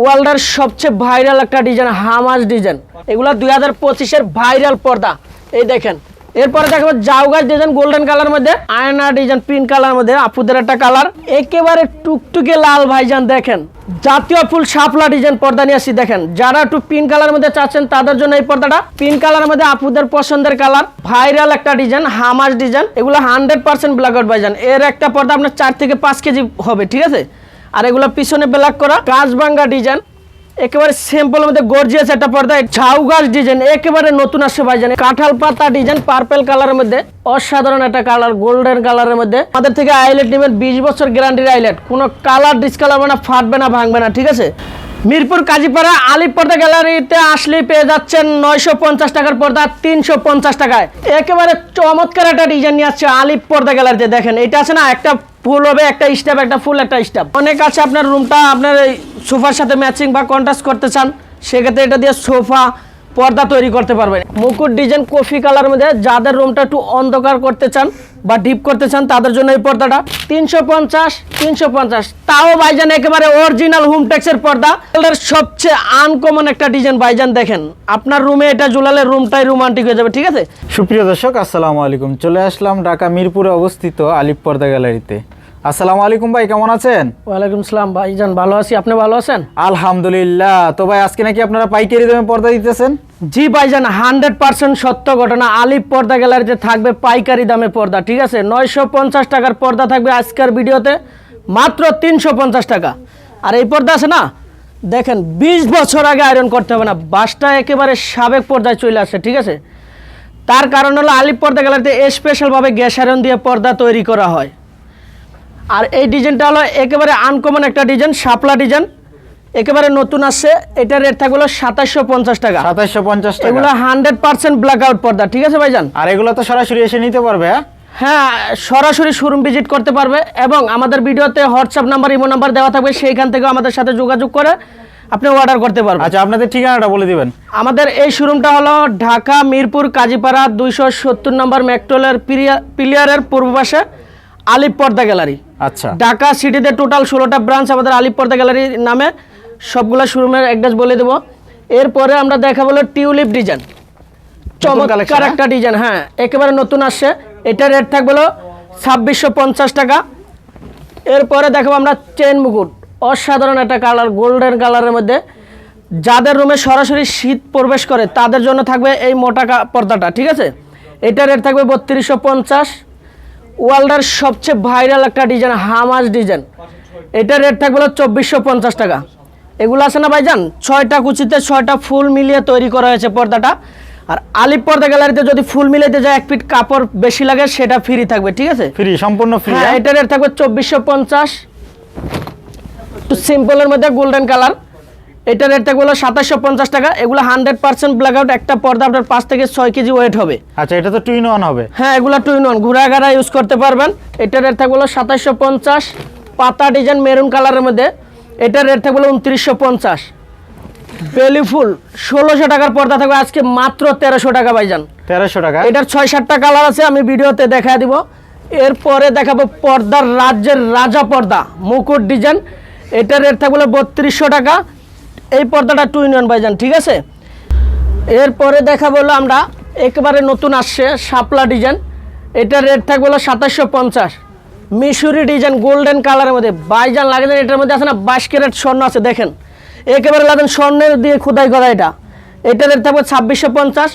ওয়ার্ল্ডের সবচেয়ে ভাইরাল একটা ডিজাইন হামাজ ডিজাইন এগুলো দুই হাজার পঁচিশের ভাইরাল পর্দা। এই দেখেন, এরপরে দেখাবো জাউগাছ ডিজাইন গোল্ডেন কালার মধ্যে, আয়না ডিজাইন পিঙ্ক কালার মধ্যে, আপুদের একটা কালার একেবারে টুকটুকে লাল ভাইজান, দেখেন। জাতীয় ফুল শাপলা ডিজাইন পর্দা নিয়ে আসি, দেখেন। যারা একটু পিঙ্ক কালার মধ্যে চাচ্ছেন, তাদের জন্য এই পর্দাটা। পিঙ্ক কালার মধ্যে আপুদের পছন্দের কালার ভাইরাল একটা ডিজাইন হামাজ ডিজাইন এগুলো হান্ড্রেড পার্সেন্ট ব্ল্যাক আউট ভাইজান। এর একটা পর্দা আপনার চার থেকে পাঁচ কেজি হবে, ঠিক আছে? আর এগুলো পিছনে ব্ল্যাক করা কাঁচবাঙ্গা ডিজাইন একেবারে সিম্পল মধ্যে গর্জিয়াস একটা পর্দা ঝাউ গাছ ডিজাইন একেবারে নতুন আসছে ভাইজান কাঁঠাল পাতা ডিজাইন পার্পেল কালারের মধ্যে, অসাধারণ একটা কালার গোল্ডেন কালারের মধ্যে। আমাদের থেকে আইলেট নেবেন, বিশ বছর গ্যারান্টির আইলেট কোনো কালার ডিসকালার হবে না, ফাটবে না, ভাঙবে না, ঠিক আছে? মিরপুর কাজীপাড়া আলিপ পর্দা গ্যালারিতে আসলে পেয়ে যাচ্ছেন নয়শো পঞ্চাশ টাকার পর্দা, তিনশো পঞ্চাশ টাকায়। একেবারে চমৎকার একটা ডিজাইন নিয়ে আসছে আলিপ পর্দা গ্যালারিতে, দেখেন, এটা আছে না, একটা ফুল হবে, একটা স্টাফ একটা ফুল একটা স্টাফ অনেক আছে আপনার রুমটা আপনার এই সোফার সাথে ম্যাচিং বা কন্ট্রাস্ট করতে চান, সেক্ষেত্রে এটা দিয়ে সোফা পর্দা তৈরি করতে পারবেন। মুকুট ডিজাইন কফি কালার মধ্যে যাদের রুমটা একটু অন্ধকার করতে চান বা ডিপ করতে চান, তাদের জন্য এই পর্দাটা। তিনশো পঞ্চাশ তিনশো পঞ্চাশ। তাও ভাইজান একেবারে অরিজিনাল হোম টেক্সের পর্দা। সবচেয়ে আনকমন একটা ডিজাইন ভাইজান দেখেন। আপনার রুমে এটা ঝুলালে রুমটাই রোমান্টিক হয়ে যাবে, ঠিক আছে? সুপ্রিয় দর্শক, আসসালামু আলাইকুম। চলে আসলাম ঢাকা মিরপুরে অবস্থিত আলিপ পর্দা গ্যালারিতে। আসসালামু আলাইকুম ভাই কেমন আছেন? ওয়ালাইকুম সালাম ভাইজান ভালো আছি আপনি ভালো আছেন? আলহামদুলিল্লাহ। তো ভাই আজকে নাকি আপনারা পাইকারি দামে পর্দা দিতেছেন? জি ভাইজান হান্ড্রেড পার্সেন্ট সত্য ঘটনা। আলিপ পর্দা গ্যালারিতে থাকবে পাইকারি দামে পর্দা ঠিক আছে? নয়শো পঞ্চাশ টাকার পর্দা থাকবে আজকের ভিডিওতে মাত্র তিনশো পঞ্চাশ টাকা। আর এই পর্দা আছে না? দেখেন বিশ বছর আগে আয়রন করতে হবে না। বাসটা একেবারে সাবেক পর্দায় চলে আসে ঠিক আছে? তার কারণ হলো আলিপ পর্দা গ্যালারিতে স্পেশালভাবে গ্যাস আয়রন দিয়ে পর্দা তৈরি করা হয়। আর এই ডিজাইনটা হলো একেবারে আনকমন একটা ডিজাইন শাপলা ডিজাইন। একেবারে নতুন আসছে এটা রেট থাকবে হলো সাতাশশো পঞ্চাশ টাকা। সাতাইশশো পঞ্চাশ এগুলো টাকা। হান্ড্রেড পার্সেন্ট ব্ল্যাক আউট পর্দা ঠিক আছে ভাইজান? আর এগুলো তো সরাসরি এসে নিতে পারবে হ্যাঁ? হ্যাঁ সরাসরি শোরুম ভিজিট করতে পারবে এবং আমাদের ভিডিওতে হোয়াটসঅ্যাপ নাম্বার ইমো নাম্বার দেওয়া থাকবে সেইখান থেকে আমাদের সাথে যোগাযোগ করে আপনি অর্ডার করতে পারবেন। আচ্ছা আপনাদের ঠিকানাটা বলে দিবেন। আমাদের এই শোরুমটা হলো ঢাকা মিরপুর কাজীপাড়া দুইশো সত্তর নম্বর মেট্রোলের পিলিয়ারের পূর্ব পাশে আলিপ পর্দা গ্যালারি। আচ্ছা। ঢাকা সিটিতে টোটাল ষোলোটা ব্রাঞ্চ আমাদের আলিপ পর্দা গ্যালারি নামে। সবগুলো শোরুমের অ্যাড্রেস বলে দেবো। এরপরে আমরা দেখা বলো টিউলিপ ডিজাইন। চমৎকার হ্যাঁ? একটা ডিজাইন হ্যাঁ একেবারে নতুন আসছে। এটা রেট থাকবে ছাব্বিশশো পঞ্চাশ টাকা। এরপরে দেখাবো আমরা চেন মুকুট। অসাধারণ একটা কালার গোল্ডেন কালারের মধ্যে। যাদের রুমে সরাসরি শীত প্রবেশ করে তাদের জন্য থাকবে এই মোটা কা- পর্দাটা ঠিক আছে? এটা রেট থাকবে বত্রিশশো পঞ্চাশ। ওয়ার্ল্ডের সবচেয়ে ভাইরাল একটা ডিজাইন হামাজ ডিজাইন এটা রেট থাকবে চব্বিশশো পঞ্চাশ টাকা। এগুলো আছে না ভাইজান? ছয়টা কুচিতে ছয়টা ফুল মিলিয়ে তৈরি করা হয়েছে পর্দাটা। আর আলিপ পর্দা গ্যালারিতে যদি ফুল মিলাইতে যায় এক ফিট কাপড় বেশি লাগে সেটা ফ্রি থাকবে ঠিক আছে? ফ্রি সম্পূর্ণ ফ্রি হ্যাঁ এটা রেট থাকবে চব্বিশশো পঞ্চাশ। একটু সিম্পলের মধ্যে গোল্ডেন কালার এটা রেট থাকবে হলো সাতাশশো পঞ্চাশ টাকা। এগুলো হান্ড্রেড পার্সেন্ট ব্ল্যাক আউট একটা পর্দা আপনার পাঁচ থেকে ছয় কেজি ওয়েট হবে। আচ্ছা এটা তো টু ইন ওয়ান হবে। হ্যাঁ এগুলো টু ইন ওয়ান। ঘুরাঘাড়া ইউজ করতে পারবেন। এটা রেট থাকবে হলো সাতাশশো পঞ্চাশ। পাতা ডিজাইন মেরুন কালারের মধ্যে। এটা রেট থাকবে হলো উনত্রিশশো পঞ্চাশ। বেলিফুল ষোলোশো টাকার পর্দা থাকবে। আজকে মাত্র তেরোশো টাকা ভাইজান। তেরোশো টাকা? এটার ছয় সাতটা কালার আছে আমি ভিডিওতে দেখা দিব। এরপরে দেখাবো পর্দার রাজ্যের রাজা পর্দা মুকুট ডিজাইন এটার রেট থাকবে বত্রিশশো টাকা। এই পর্দাটা টু ইন ওয়ান ঠিক আছে? এরপরে দেখা বলল আমরা, একেবারে নতুন আসছে শাপলা ডিজাইন। এটার রেট থাকবে হলো সাতাশশো পঞ্চাশ। মিশুরি ডিজাইন গোল্ডেন কালারের মধ্যে। বাইজান লাগে না, এটার মধ্যে আছে না বাইশ ক্যারেট স্বর্ণ আছে, দেখেন। একেবারে লাগেন স্বর্ণের দিয়ে খোদাই করা এটা। এটা রেট থাকবে ছাব্বিশশো পঞ্চাশ।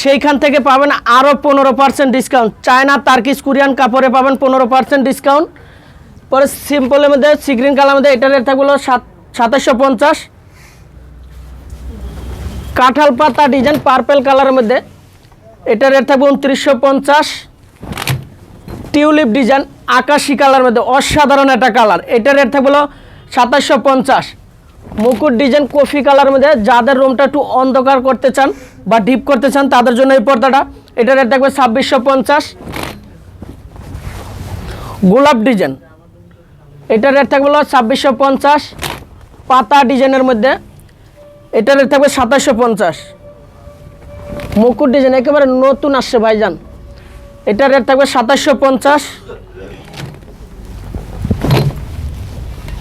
সেইখান থেকে পাবেন আরও পনেরো percent discount. China Turkish Korean কাপড়ে পাবেন পনেরো পার্সেন্ট ডিসকাউন্ট। পরে সিম্পলের মধ্যে সিগ্রিন কালার মধ্যে, এটা রেট থাকবে সাত সাতাশশো পঞ্চাশ। কাঁঠাল পাতা ডিজাইন পার্পেল কালারের মধ্যে। এটা রেট থাকবে উনত্রিশশো পঞ্চাশ। টিউলিপ ডিজাইন আকাশি কালার মধ্যে, অসাধারণ একটা কালার এটা রেট থাকবে সাতাশশো পঞ্চাশ। মুকুট ডিজাইন কফি কালার মধ্যে, যাদের রুমটা একটু অন্ধকার করতে চান বা ডিপ করতে চান, তাদের জন্য এই পর্দাটা। এটা রেট থাকবে ছাব্বিশশো পঞ্চাশ। গোলাপ ডিজাইন এটা রেট থাকবে ছাব্বিশশো পঞ্চাশ। পাতা ডিজাইনের মধ্যে এটা থাকবে সাতাশশো পঞ্চাশ। মুকুট ডিজাইন একেবারে নতুন আসছে ভাইজান। এটা রেট থাকবে সাতাশশো পঞ্চাশ।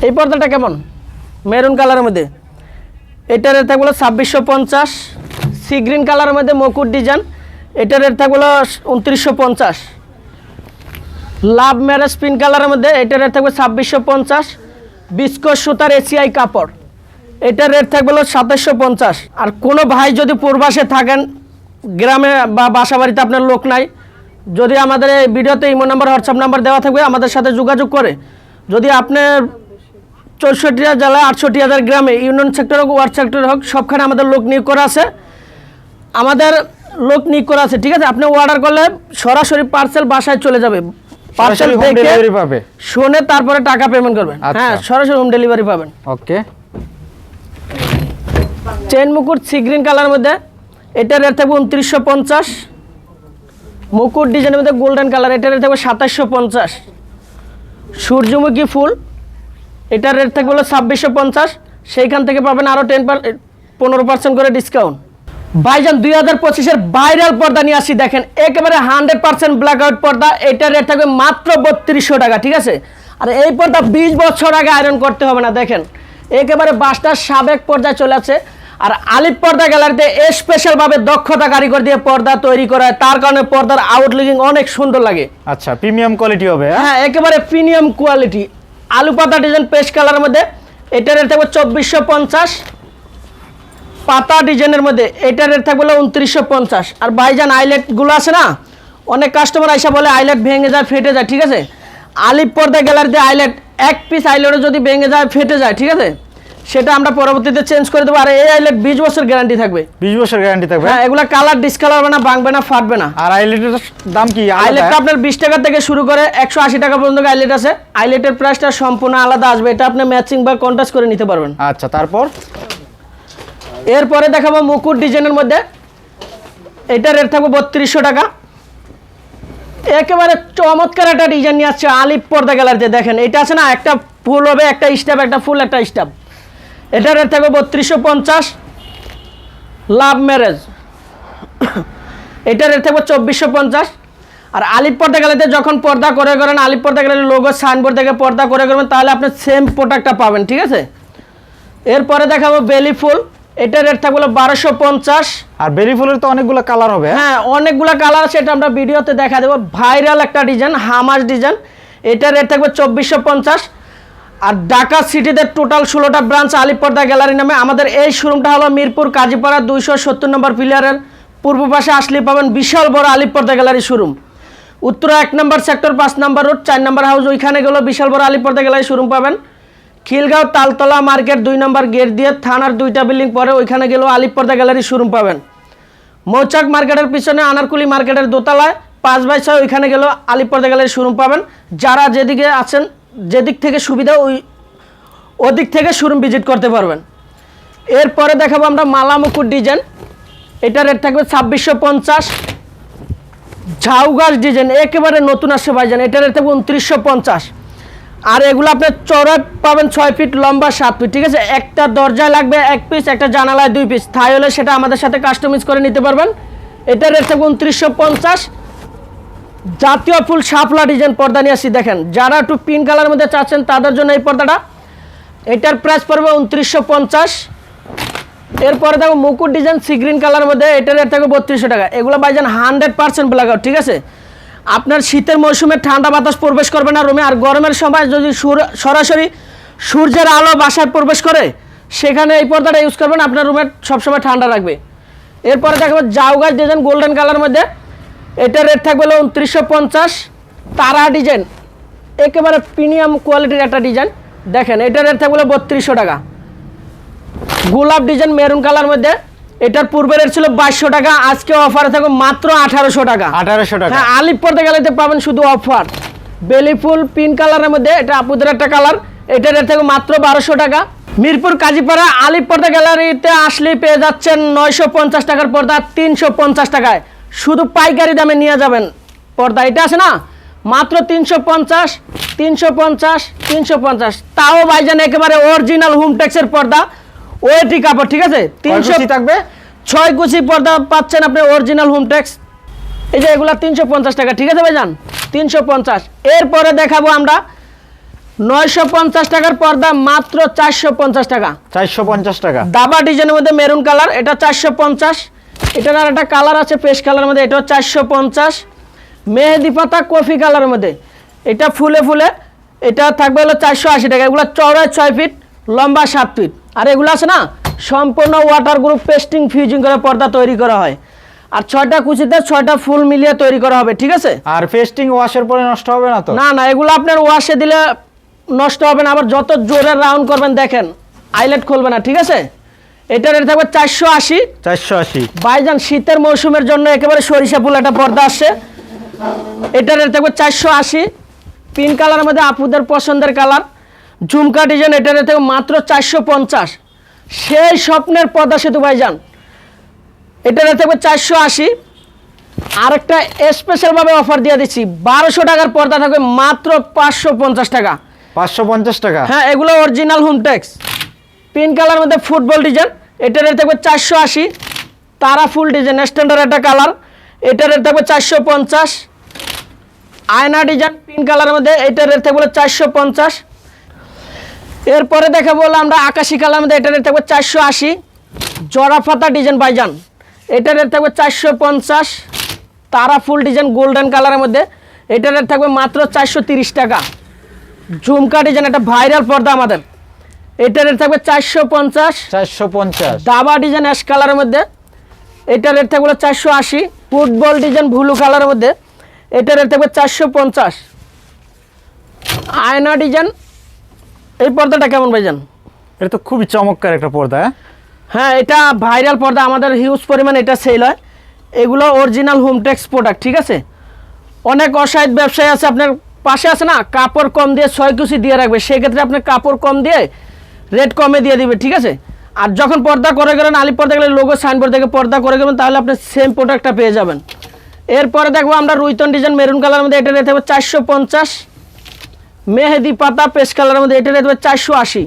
এই পর্দাটা কেমন? মেরুন কালারের মধ্যে। এটার রেট থাকবে ছাব্বিশশো পঞ্চাশ। সি গ্রিন কালারের মধ্যে মকুর ডিজাইন এটার রেট থাকবে উনত্রিশশো পঞ্চাশ। লাভ ম্যারেজ পিঙ্ক কালারের মধ্যে এটার রেট থাকবে ছাব্বিশশো পঞ্চাশ। বিস্কস সুতার এসিআই কাপড়। এটার রেট থাকবে হলো সাতাশশো পঞ্চাশ। আর কোনো ভাই যদি পূর্বাসে থাকেন গ্রামে বা বাসা বাড়িতে আপনার লোক নাই যদি আমাদের এই ভিডিওতে ইমো নাম্বার হোয়াটসঅ্যাপ নাম্বার দেওয়া থাকবে আমাদের সাথে যোগাযোগ করে। যদি আপনার চৌষট্টি হাজার জেলায় আটষট্টি হাজার গ্রামে ইউনিয়ন সেক্টর হোক ওয়ার্ড সেক্টর হোক সবখানে আমাদের লোক নিয়োগ করা আছে। আমাদের লোক নিয়োগ করা আছে ঠিক আছে? আপনি অর্ডার করলে সরাসরি পার্সেল বাসায় চলে যাবে। পার্সেল হোম দেখে ডেলিভারি পাবে। শুনে তারপরে টাকা পেমেন্ট করবেন। আচ্ছা। হ্যাঁ সরাসরি হোম ডেলিভারি পাবেন। ওকে চেন মুকুট সি গ্রিন কালার মধ্যে। এটার রেট থাকবে উনত্রিশশো পঞ্চাশ। মুকুট ডিজাইনের মধ্যে গোল্ডেন কালার এটার রেট থাকবে সাতাশশো পঞ্চাশ। সূর্যমুখী ফুল, এটার রেট থাকবে হলো ছাব্বিশশো পঞ্চাশ। সেইখান থেকে পাবেন আরও টেন পার পনেরো পার্সেন্ট করে ডিসকাউন্ট ভাইজান, দুই হাজার পঁচিশের ভাইরাল পর্দা নিয়ে আসি, দেখেন। একেবারে হান্ড্রেড পার্সেন্ট ব্ল্যাক আউট পর্দা, এটার রেট থাকবে মাত্র বত্রিশশো টাকা, ঠিক আছে? আর এই পর্দা বিশ বছর আগে আয়রন করতে হবে না, দেখেন। একেবারে বাসটার সাবেক পর্যায়ে চলে আছে আর আলিপ পর্দা গ্যালারিতে স্পেশালভাবে দক্ষতা কারিগর দিয়ে পর্দা তৈরি করা হয়। তার কারণে পর্দার আউটলুকিং অনেক সুন্দর লাগে। আচ্ছা প্রিমিয়াম কোয়ালিটি হবে হ্যাঁ? হ্যাঁ একেবারে প্রিমিয়াম কোয়ালিটি আলু পাতা ডিজাইন পেস্ট কালারের মধ্যে। এটার রেট থাকবে চব্বিশশো পঞ্চাশ। পাতা ডিজাইনের মধ্যে এটার রেট থাকবে উনত্রিশশো পঞ্চাশ। আর ভাইজান আইলেটগুলো আছে না? অনেক কাস্টমার আইসা বলে আইলেট ভেঙে যায় ফেটে যায় ঠিক আছে? আলিপ পর্দা গ্যালারিতে আইলেট এক পিস আইলেটও যদি ভেঙে যায় ফেটে যায় ঠিক আছে? সেটা আমরা পরবর্তীতে চেঞ্জ করে দেবো আর এই আইলেট বিশ বছর গ্যারান্টি থাকবে। বিশ বছর গ্যারান্টি থাকবে? হ্যাঁ এগুলো কালার ডিসকালার হবে না ভাঙবে না ফাটবে না। আর আইলেটের দাম কি? আইলেটটা আপনার বিশ টাকা থেকে শুরু করে একশো আশি টাকা পর্যন্ত আইলেট আছে। আইলেটের প্রাইসটা সম্পূর্ণ আলাদা আসবে এটা আপনি ম্যাচিং বা কন্ট্রাস্ট করে নিতে পারবেন। আচ্ছা তারপর? এরপরে দেখাবো মুকুট ডিজাইনের মধ্যে। এটা রেট থাকবে বত্রিশশো টাকা। একেবারে চমৎকার একটা ডিজাইন নিয়ে আসছে আলিপ পর্দা গ্যালারিতে দেখেন। এটা আছে না, একটা ফুল হবে, একটা স্টাফ একটা ফুল একটা স্টাফ এটা রেট থাকবে বত্রিশশো পঞ্চাশ। লাভ ম্যারেজ এটা রেট থাকবে চব্বিশশো পঞ্চাশ। আর আলিপ পর্দা গ্যালারিতে যখন পর্দা করে করেন, আলিপ পর্দা গ্যালারির লোগো সাইনবোর্ড থেকে পর্দা করে করবেন, তাহলে আপনি সেম প্রোডাক্টটা পাবেন, ঠিক আছে? এরপরে দেখাবো বেলি ফুল। এটা রেট থাকবে বারোশো পঞ্চাশ। আর বেরি ফুলের তো অনেকগুলো কালার হবে হ্যাঁ? হ্যাঁ অনেকগুলো কালার আছে এটা আমরা ভিডিওতে দেখা দেবো। ভাইরাল একটা ডিজাইন হামাস ডিজাইন এটা রেট থাকবে চব্বিশশো পঞ্চাশ। আর ঢাকা সিটিতে টোটাল ষোলোটা ব্রাঞ্চ আলিপর্দা গ্যালারি নামে। আমাদের এই শোরুমটা হলো মিরপুর কাজীপাড়া দুইশো সত্তর নম্বর প্লেয়ারের পূর্ব পাশে আসলে পাবেন বিশাল বড় আলিপর্দা গ্যালারি শোরুম উত্তরা এক নম্বর সেক্টর পাঁচ নম্বর রোড চার নম্বর হাউস ওইখানে গেলেও বিশাল বড় আলিপর্দা গ্যালারি শোরুম পাবেন। খিলগাঁও তালতলা মার্কেট দুই নম্বর গেট দিয়ে থানার দুইটা বিল্ডিং পরে ওইখানে গেলেও আলিপর্দা গ্যালারি শোরুম পাবেন। মৌচাক মার্কেটের পিছনে আনারকুলি মার্কেটের দোতলায় পাঁচ বাই ছয় ওইখানে গেলেও আলিপর্দা গ্যালারি শোরুম পাবেন। যারা যেদিকে আছেন, যেদিক থেকে সুবিধা, ওই, ওদিক থেকে শোরুম ভিজিট করতে পারবেন। এরপরে দেখাবো আমরা মালা মুকুট ডিজাইন। এটা রেট থাকবে ছাব্বিশশো পঞ্চাশ। ঝাউ গাছ ডিজাইন, একেবারে নতুন আসছে ভাইজান, এটা রেট থাকবে উনত্রিশশো পঞ্চাশ। আর এগুলো আপনার চড়াই পাবেন ছয় ফিট, লম্বা সাত ফিট, ঠিক আছে? একটা দরজায় লাগবে এক পিস একটা জানালায় দুই পিস থাই হলে সেটা আমাদের সাথে কাস্টমাইজ করে নিতে পারবেন। এটা রেট থাকবে উনত্রিশশো পঞ্চাশ। জাতীয় ফুল শাপলা ডিজাইন পর্দা নিয়ে আসি, দেখেন। যারা একটু পিঙ্ক কালার মধ্যে চাচ্ছেন, তাদের জন্য এই পর্দাটা। এটার প্রাইস পড়বে উনত্রিশশো পঞ্চাশ। এরপরে দেখো মুকুট ডিজাইন সি গ্রিন কালার মধ্যে এটার রেট থাকবে বত্রিশশো টাকা। এগুলো বাইজান হান্ড্রেড পার্সেন্ট ব্ল্যাক ঠিক আছে? আপনার শীতের মৌসুমে ঠান্ডা বাতাস প্রবেশ করবে না রুমে, আর গরমের সময় যদি সুর- সরাসরি সূর্যের আলো বাসায় প্রবেশ করে, সেখানে এই পর্দাটা ইউজ করবেন, আপনার রুমে সবসময় ঠান্ডা রাখবে। এরপরে দেখব জাউ গাছ ডিজাইন গোল্ডেন কালার মধ্যে। এটার রেট থাকবে হলো উনত্রিশশো পঞ্চাশ, তারা ডিজাইন একেবারে প্রিমিয়াম কোয়ালিটির একটা ডিজাইন দেখেন এটার রেট থাকবে বত্রিশশো টাকা। গোলাপ ডিজাইন মেরুন কালার মধ্যে। এটার পূর্বের রেট ছিল বাইশশো টাকা আজকে অফারে থাকবে মাত্র আঠারোশো টাকা। আঠারোশো টাকা। হ্যাঁ আলিপ পড়তে গেলে পাবেন শুধু অফার বেলি ফুল পিঙ্ক কালারের মধ্যে এটা আপুদের একটা কালার এটার রেট থাকবে মাত্র বারোশো টাকা। মিরপুর কাজীপাড়া আলিপ পর্দা গ্যালারিতে আসলে পেয়ে যাচ্ছেন নয়শো পঞ্চাশ টাকার পর্দা তিনশো পঞ্চাশ টাকায়। শুধু পাইকারি দামে নিয়ে যাবেন। পর্দা এটা আছে না? মাত্র তিনশো পঞ্চাশ তিনশো পঞ্চাশ তিনশো পঞ্চাশ। তাও ভাইজান একেবারে অরিজিনাল হোমটেক্সের পর্দা। ওয়েটি কাপড় ঠিক আছে? তিনশো থাকবে? ছয় কুচি পর্দা পাচ্ছেন আপনি অরিজিনাল হোমটেক্স এই যে এগুলা তিনশো পঞ্চাশ টাকা ঠিক আছে ভাইজান? তিনশো পঞ্চাশ। এরপরে দেখাবো আমরা নয়শো পঞ্চাশ টাকার পর্দা মাত্র চারশো পঞ্চাশ টাকা। চারশো পঞ্চাশ টাকা। দাবা ডিজাইনের মধ্যে মেরুন কালার এটা চারশো পঞ্চাশ। এটার আর একটা কালার আছে পেস্ট কালারের মধ্যে এটাও চারশো পঞ্চাশ। মেহেদি পাতা কফি কালারের মধ্যে এটা ফুলে ফুলে এটা থাকবে হলো চারশো আশি টাকা। এগুলো চওড়ায় ছয় ফিট লম্বা সাত ফিট আর এগুলো আছে না সম্পূর্ণ ওয়াটার গ্রুপ পেস্টিং ফিউজিং করে পর্দা তৈরি করা হয়। আর ছয়টা কুচিতে ছয়টা ফুল মিলিয়ে তৈরি করা হবে ঠিক আছে? আর পেস্টিং ওয়াশের পরে নষ্ট হবে না তো? না না এগুলো আপনার ওয়াশে দিলে নষ্ট হবে না আবার যত জোরে রাউন্ড করবেন দেখেন আইলেট খুলবে না ঠিক আছে? এটার রেট থাকবে চারশো আশি। চারশো আশি। বাইজান শীতের মৌসুমের জন্য একেবারে সরিষা ফুল একটা পর্দা আসছে। এটার রেট থাকবে চারশো আশি। পিঙ্ক কালারের মধ্যে আপুদের পছন্দের কালার। ঝুমকা ডিজাইন এটার থাকবে মাত্র চারশো পঞ্চাশ। সেই স্বপ্নের পর্দা সেতু ভাইজান। এটার থাকবে চারশো আশি। আরেকটা স্পেশালভাবে অফার দিয়ে দিচ্ছি বারোশো টাকার পর্দা থাকবে মাত্র পাঁচশো পঞ্চাশ টাকা। পাঁচশো পঞ্চাশ টাকা? হ্যাঁ এগুলো অরিজিনাল হোমটেক্স পিঙ্ক কালার মধ্যে ফুটবল ডিজাইন এটার থাকবে চারশো আশি। তারা ফুল ডিজাইন স্ট্যান্ডার্ড একটা কালার এটার রেট থাকবে চারশো পঞ্চাশ। আয়না ডিজাইন পিঙ্ক কালারের মধ্যে এটার রেট থাকবে চারশো পঞ্চাশ। এরপরে দেখা বললাম আমরা আকাশি কালার মধ্যে এটার রেট থাকবে চারশো আশি। জরাফাতা ডিজাইন বাইজান এটার রেট থাকবে চারশো পঞ্চাশ। তারা ফুল ডিজাইন গোল্ডেন কালারের মধ্যে। এটার রেট থাকবে মাত্র চারশো তিরিশ টাকা। ঝুমকা ডিজাইন একটা ভাইরাল পর্দা আমাদের। এটা রেট থাকবে চারশো পঞ্চাশ। চারশো পঞ্চাশ। দাবা ডিজাইন অ্যাশ কালারের মধ্যে। এটা রেট থাকবে চারশো আশি। ফুটবল ডিজাইন ভুলু কালারের মধ্যে। এটা রেট থাকবে চারশো পঞ্চাশ। আয়না ডিজাইন এই পর্দাটা কেমন ভাইজান? এটা তো খুবই চমৎকার একটা পর্দা হ্যাঁ? হ্যাঁ এটা ভাইরাল পর্দা আমাদের হিউজ পরিমাণ এটা সেল হয়। এগুলো অরিজিনাল হোমটেক্স প্রোডাক্ট ঠিক আছে? অনেক অসাহিত ব্যবসায়ী আছে আপনার পাশে আছে না কাপড় কম দিয়ে ছয় কুচি দিয়ে রাখবে সেক্ষেত্রে আপনার কাপড় কম দিয়ে রেট কমে দিয়ে দিবে ঠিক আছে? আর যখন পর্দা করে গেলেন আলি পর্দা গেলে লোগো সাইনবোর্ড থেকে পর্দা করে গেলেন তাহলে আপনি সেম প্রোডাক্টটা পেয়ে যাবেন। এরপরে দেখব আমরা রুইতন ডিজাইন মেরুন কালারের মধ্যে এটা রেট হবে চারশো পঞ্চাশ। মেহেদি পাতা পেস্ট কালারের মধ্যে এটা রেট চারশো আশি।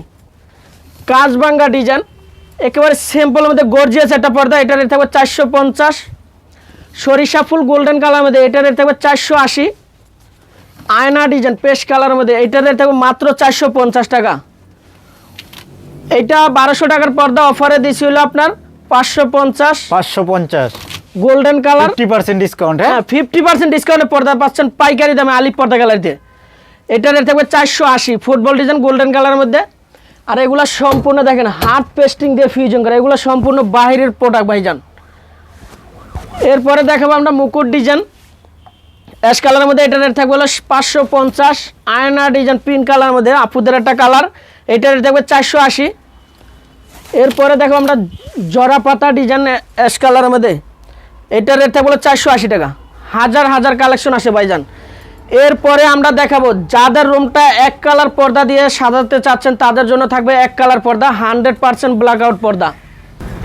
কাজবাঙ্গা ডিজাইন একেবারে সিম্পলের মধ্যে গর্জিয়াস একটা পর্দা এটা রেট থাকবে চারশো পঞ্চাশ। সরিষা ফুল গোল্ডেন কালার মধ্যে এটা রেট থাকবে চারশো আশি। আয়না ডিজাইন পেস্ট কালারের মধ্যে এটা রেট থাকবে মাত্র চারশো পঞ্চাশ টাকা। এটা বারোশো টাকার পর্দা অফারে দিয়েছিল আপনার পাঁচশো পঞ্চাশ। পাঁচশো পঞ্চাশ। Golden colour fifty percent discount হ্যাঁ? হ্যাঁ ফিফটি পার্সেন্ট ডিসকাউন্টে পর্দা পাচ্ছেন পাইকারি দামে আলিপ পর্দা গ্যালারিতে এটা রেট থাকবে চারশো আশি। ফুটবল ডিজাইন গোল্ডেন কালারের মধ্যে। আর এগুলো সম্পূর্ণ দেখেন, হার্ড পেস্টিং দিয়ে ফিউজন করে। এগুলো সম্পূর্ণ বাইরের প্রোডাক্ট ভাইজান। এরপরে দেখাবো আমরা মুকুট ডিজাইন। অ্যাশ কালারের মধ্যে এটা রেট থাকবে হলো পাঁচশো পঞ্চাশ। আয়না ডিজাইন পিঙ্ক কালারের মধ্যে আপুদের একটা কালার এটা রেট থাকবে চারশো আশি। এরপরে দেখো আমরা জরা পাতা ডিজাইন অ্যাশ কালারের মধ্যে। এটা রেট থাকবে হলো চারশো আশি টাকা। হাজার হাজার কালেকশন আসে ভাইজান। এরপরে আমরা দেখাবো যাদের রুমটা এক কালার পর্দা দিয়ে সাজাতে চাচ্ছেন, তাদের জন্য থাকবে এক কালার পর্দা, হান্ড্রেড পার্সেন্ট ব্ল্যাক আউট পর্দা।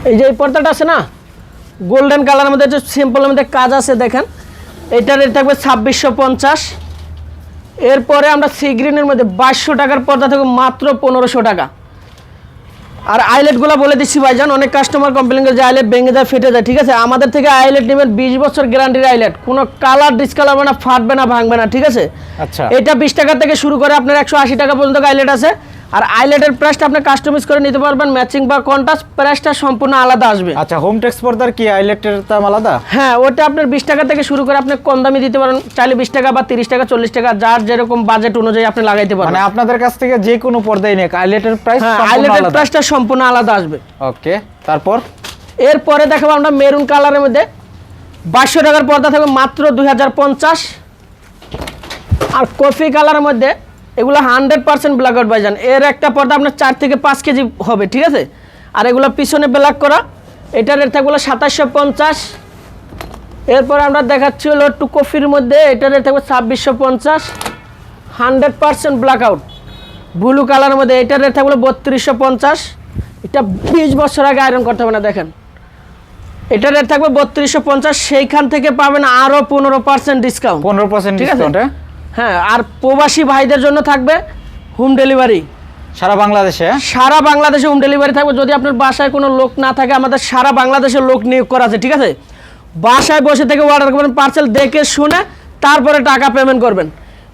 এই যে এই পর্দাটা আছে না, গোল্ডেন কালারের মধ্যে যে সিম্পলের মধ্যে কাজ আছে, দেখেন এটা রেট থাকবে ছাব্বিশশো পঞ্চাশ। এরপরে আমরা সি গ্রিনের মধ্যে বাইশশো টাকার পর্দা থাকবে মাত্র পনেরোশো টাকা। আর আইলেট আইলেটগুলো বলে দিচ্ছি ভাইজান অনেক কাস্টমার কমপ্লেন করে যে আইলেট ভেঙে যায় ফেটে যায় ঠিক আছে? আমাদের থেকে আইলেট নেবেন বিশ বছর গ্যারান্টির আইলেট। কোনো কালার ডিসকালার হবে না ফাটবে না ভাঙবে না ঠিক আছে? আচ্ছা। এটা বিশ টাকা থেকে শুরু করে আপনার একশো আশি টাকা পর্যন্ত আইলেট আছে। আর আইলেটের প্রাইসটা আপনি কাস্টমাইজ করে নিতে পারবেন ম্যাচিং বা কন্ট্রাস্ট প্রাইসটা সম্পূর্ণ আলাদা আসবে। আচ্ছা হোম টেক্স পর্দার কি আইলেটের দাম আলাদা? হ্যাঁ ওটা আপনার বিশ টাকা থেকে শুরু করে আপনি কম দামি দিতে পারেন চাইলে বিশ টাকা বা তিরিশ টাকা চল্লিশ টাকা যার যেরকম বাজেট অনুযায়ী আপনি লাগাইতে পারেন মানে আপনাদের কাছ থেকে যে কোনো পর্দাই নেই আইলেটের প্রাইস আইলেটের প্রাইসটা সম্পূর্ণ আলাদা আসবে। ওকে তারপর? এরপরে দেখাবো আমরা মেরুন কালারের মধ্যে। বাইশশো টাকার পর্দা থাকবে মাত্র দুই হাজার পঞ্চাশ। আর কফি কালারের মধ্যে এগুলো হান্ড্রেড পার্সেন্ট ব্ল্যাক আউট বাইজান এর একটা পর্দা আপনার চার থেকে পাঁচ কেজি হবে ঠিক আছে? আর এগুলো পিছনে ব্ল্যাক করা। এটার রেট থাকবে সাতাশশো পঞ্চাশ। এরপর আমরা দেখাচ্ছি হলো টু কফির মধ্যে এটার রেট থাকবে ছাব্বিশশো পঞ্চাশ। Hundred percent black out blue কালারের মধ্যে এটার রেট থাকবে বত্রিশশো পঞ্চাশ। এটা বিশ বছর আগে আয়রন করতে হবে না দেখেন। এটা রেট থাকবে বত্রিশশো পঞ্চাশ। সেইখান থেকে পাবেন আরও পনেরো পার্সেন্ট ডিসকাউন্ট পনেরো পার্সেন্ট ঠিক আছে? ডিসকাউন্ট হ্যাঁ আর প্রবাসী ভাইদের জন্য থাকবে হোম ডেলিভারি সারা বাংলাদেশে? সারা বাংলাদেশে হোম ডেলিভারি থাকবে। যদি আপনার বাসায় কোনো লোক না থাকে আমাদের সারা বাংলাদেশের লোক নিয়োগ করা আছে ঠিক আছে? বাসায় বসে থেকে অর্ডার করবেন পার্সেল দেখে শুনে তারপরে টাকা পেমেন্ট করবেন।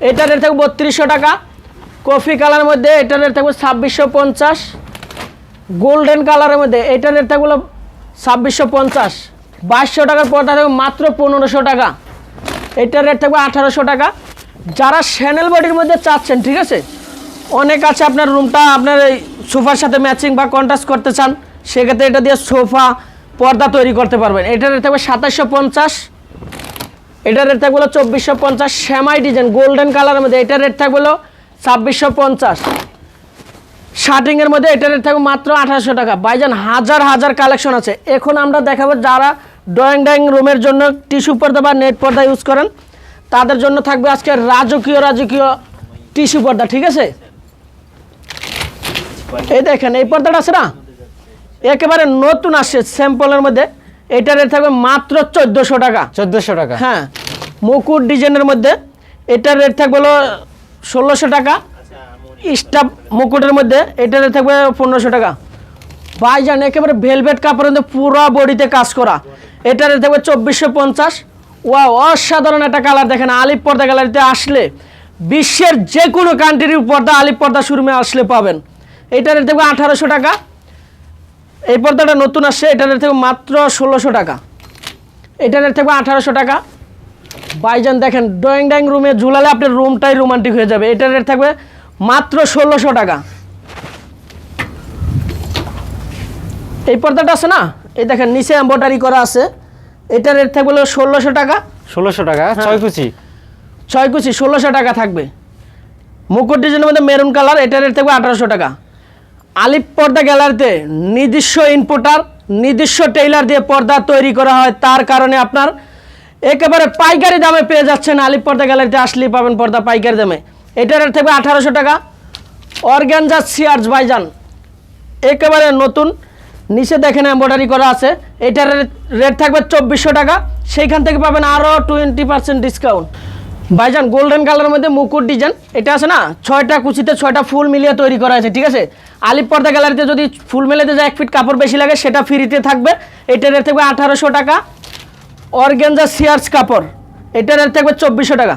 এটা রেট থাকবে বত্রিশশো টাকা। কফি কালারের মধ্যে এটার রেট থাকবে ছাব্বিশশো পঞ্চাশ। গোল্ডেন কালারের মধ্যে এটার রেট থাকবে ছাব্বিশশো পঞ্চাশ। বাইশশো টাকার পর্দা থাকবে মাত্র পনেরোশো টাকা। এটার রেট থাকবে আঠারোশো টাকা। যারা শ্যানেল বডির মধ্যে চাচ্ছেন, ঠিক আছে? অনেক আছে আপনার রুমটা আপনার এই সোফার সাথে ম্যাচিং বা কন্ট্রাস্ট করতে চান, সেক্ষেত্রে এটা দিয়ে সোফা, পর্দা তৈরি করতে পারবেন। এটার রেট থাকবে সাতাশশো পঞ্চাশ। এটার রেট থাকবে চব্বিশশো পঞ্চাশ। শ্যামাই ডিজাইন গোল্ডেন কালারের মধ্যে এটার রেট থাকবে হলো ছাব্বিশশো পঞ্চাশ। শার্টিংয়ের মধ্যে এটার রেট থাকবে মাত্র আঠারোশো টাকা। বাইজান হাজার হাজার কালেকশন আছে। এখন আমরা দেখাবো যারা ড্রয়িং ড্রয়িং রুমের জন্য টিস্যু পর্দা বা নেট পর্দা ইউজ করেন। তাদের জন্য থাকবে আজকে রাজকীয় রাজকীয় টিস্যু পর্দা ঠিক আছে? এই দেখেন এই পর্দাটা আছে না? একেবারে নতুন আসছে স্যাম্পলের মধ্যে। এটার রেট থাকবে মাত্র চোদ্দোশো টাকা। চোদ্দোশো টাকা। হ্যাঁ মুকুট ডিজাইনের মধ্যে। এটার রেট থাকবে হলো ষোলোশো টাকা। স্টাফ মুকুটের মধ্যে। এটার রেট থাকবে পনেরোশো টাকা। ভাইজান একেবারে ভেলভেট কাপড়ের মধ্যে পুরো বডিতে কাজ করা। এটার রেট থাকবে চব্বিশশো পঞ্চাশ। ওয়া অসাধারণ একটা কালার দেখেন, আলিপ পর্দা গ্যালারিতে আসলে বিশ্বের যে কোনো কান্ট্রির পর্দা, আলিপ পর্দা শোরুমে আসলে পাবেন। এটার রেট থাকবে আঠারোশো টাকা। এই পর্দাটা নতুন আসছে, এটার রেট থাকবে মাত্র ষোলোশো টাকা। এটার রেট থাকবে আঠারোশো টাকা। বাইজান দেখেন ড্রয়িং ডাইং রুমে ঝুলালে আপনার রুমটাই রোমান্টিক হয়ে যাবে। এটার রেট থাকবে মাত্র ষোলোশো টাকা। এই পর্দাটা আছে না? এই দেখেন, নিচে এম্বয়ডারি করা আছে। এটার রেট থাকবে হলো ষোলোশো টাকা। ষোলোশো টাকা ছয় কুচি? ছয় কুচি ষোলোশো টাকা থাকবে। মুকুট ডিজাইনের মধ্যে মেরুন কালার এটার রেট থাকবে আঠারোশো টাকা। আলিপ পর্দা গ্যালারিতে নিজস্ব ইনপুটার নিজস্ব টেইলার দিয়ে পর্দা তৈরি করা হয়। তার কারণে আপনার একেবারে পাইকারি দামে পেয়ে যাচ্ছেন আলিপ পর্দা গ্যালারিতে আসলেই পাবেন পর্দা পাইকারি দামে। এটার রেট থাকবে আঠারোশো টাকা। অর্গ্যানজা সিয়ার্স বাইজান একেবারে নতুন নিচে দেখেন এম্বয়ডারি করা আছে। এটার রেট থাকবে চব্বিশশো টাকা। সেইখান থেকে পাবেন আরও টোয়েন্টি পার্সেন্ট ডিসকাউন্ট ভাইজান গোল্ডেন কালারের মধ্যে মুকুট ডিজাইন এটা আছে না? ছয়টা কুচিতে ছয়টা ফুল মিলিয়ে তৈরি করা আছে, ঠিক আছে? আলিপ পর্দা গ্যালারিতে যদি ফুল মেলাতে যায়, এক ফিট কাপড় বেশি লাগে, সেটা ফ্রিতে থাকবে। এটার রেট থাকবে আঠারোশো টাকা। অর্গেনজা সিয়ার্স কাপড়। এটার রেট থাকবে চব্বিশশো টাকা।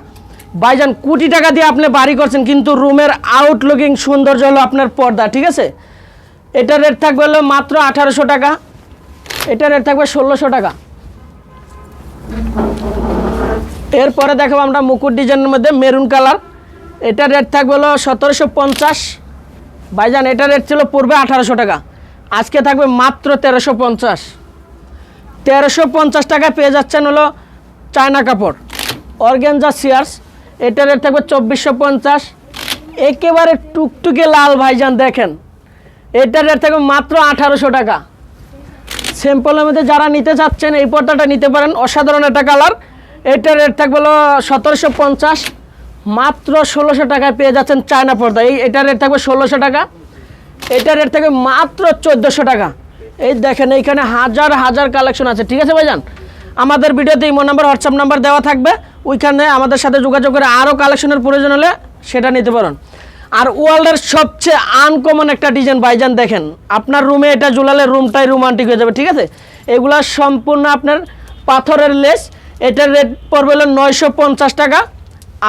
ভাইজান, কোটি টাকা দিয়ে আপনি বাড়ি করছেন, কিন্তু রুমের আউটলুকিং সৌন্দর্য হলো আপনার পর্দা, ঠিক আছে? এটার রেট থাকবে হলো মাত্র আঠারোশো টাকা। এটার রেট থাকবে ষোলোশো টাকা। এরপরে দেখাবো আমরা মুকুট ডিজাইনের মধ্যে মেরুন কালার এটার রেট থাকবে হলো সতেরোশো পঞ্চাশ। ভাইজান এটার রেট ছিল পূর্বে আঠারোশো টাকা। আজকে থাকবে মাত্র তেরোশো পঞ্চাশ। তেরোশো পঞ্চাশ টাকা পেয়ে যাচ্ছেন হলো চায়না কাপড়। অর্গেনজা সিয়ার্স এটার রেট থাকবে চব্বিশশো পঞ্চাশ। একেবারে টুকটুকে লাল ভাইজান দেখেন। এটার রেট থাকবে মাত্র আঠারোশো টাকা। স্যাম্পলের মধ্যে যারা নিতে চাচ্ছেন, এই পর্দাটা নিতে পারেন। অসাধারণ একটা কালার এটার রেট থাকবে হলো সতেরোশো পঞ্চাশ। মাত্র ষোলোশো টাকায় পেয়ে যাচ্ছেন চায়না পর্দা। এই এটার রেট থাকবে ষোলোশো টাকা। এটার রেট থাকবে মাত্র চোদ্দোশো টাকা। এই দেখেন, এইখানে হাজার হাজার কালেকশন আছে। ঠিক আছে ভাইজান? আমাদের ভিডিওতে ইমো নাম্বার হোয়াটসঅ্যাপ নাম্বার দেওয়া থাকবে। ওইখানে আমাদের সাথে যোগাযোগ করে আরও কালেকশনের প্রয়োজন হলে সেটা নিতে পারেন। আর ওয়ার্ল্ডের সবচেয়ে আনকমন একটা ডিজাইন বাইজান দেখেন। আপনার রুমে এটা ঝুলালে রুমটাই রোমান্টিক হয়ে যাবে ঠিক আছে? এগুলা সম্পূর্ণ আপনার পাথরের লেস এটার রেট পড়বে হলো নয়শো পঞ্চাশ টাকা।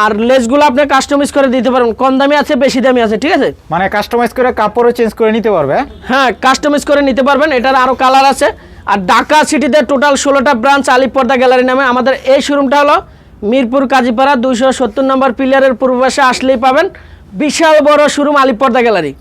আর লেসগুলো আপনি কাস্টমাইজ করে দিতে পারেন কম দামি আছে বেশি দামি আছে ঠিক আছে? মানে কাস্টমাইজ করে কাপড়ও চেঞ্জ করে নিতে পারবে হ্যাঁ? হ্যাঁ কাস্টমাইজ করে নিতে পারবেন। এটার আরও কালার আছে। আর ঢাকা সিটিতে টোটাল ষোলোটা ব্রাঞ্চ আলিপর্দা গ্যালারি নামে আমাদের এই শোরুমটা হলো মিরপুর কাজীপাড়া দুইশো সত্তর নম্বর পিলারের পূর্ব পাশে আসলেই পাবেন। বিশাল বড় শোরুম আলিপর্দা গ্যালারি।